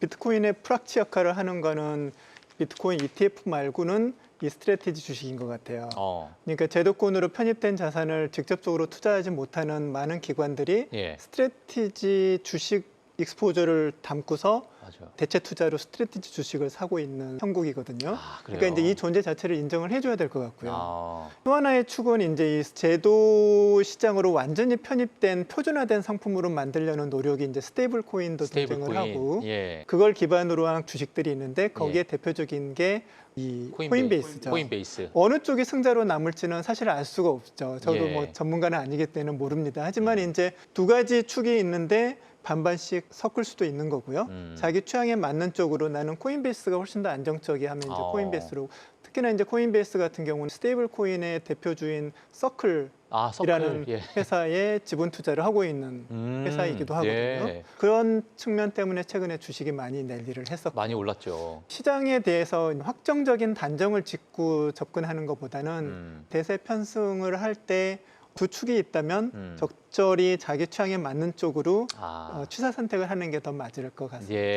비트코인의 프락치 역할을 하는 거는 비트코인 ETF 말고는 이 스트레티지 주식인 것 같아요. 어, 그러니까 제도권으로 편입된 자산을 직접적으로 투자하지 못하는 많은 기관들이 예, 스트레티지 주식 익스포저를 담고서 맞아. 대체 투자로 스트레티지 주식을 사고 있는 형국이거든요. 아. 그러니까 이제 이 존재 자체를 인정을 해줘야 될 것 같고요. 아, 또 하나의 축은 이제 이 제도 시장으로 완전히 편입된 표준화된 상품으로 만들려는 노력이 이제 스테이블 코인도 스테이블 등장을 코인. 하고 예. 그걸 기반으로 한 주식들이 있는데 거기에 예. 대표적인 게 이 코인베이- 코인베이스죠. 코인베이스. 어느 쪽이 승자로 남을지는 사실 알 수가 없죠. 저도 예. 뭐 전문가는 아니기 때문에 모릅니다. 하지만 이제 두 가지 축이 있는데 반반씩 섞을 수도 있는 거고요. 음. 자기 취향에 맞는 쪽으로 나는 코인베이스가 훨씬 더 안정적이 하면 이제 어. 코인베이스로 특히나 이제 코인베이스 같은 경우는 스테이블 코인의 대표주인 서클 아, 이라는. 예. 회사에 지분 투자를 하고 있는 음, 회사이기도 하거든요. 예. 그런 측면 때문에 최근에 주식이 많이 랠리를 했었고 많이 올랐죠. 시장에 대해서 확정적인 단정을 짓고 접근하는 것보다는 음. 대세 편승을 할 때 두 축이 있다면 음. 적절히 자기 취향에 맞는 쪽으로 아, 어, 취사 선택을 하는 게 더 맞을 것 같습니다. 예.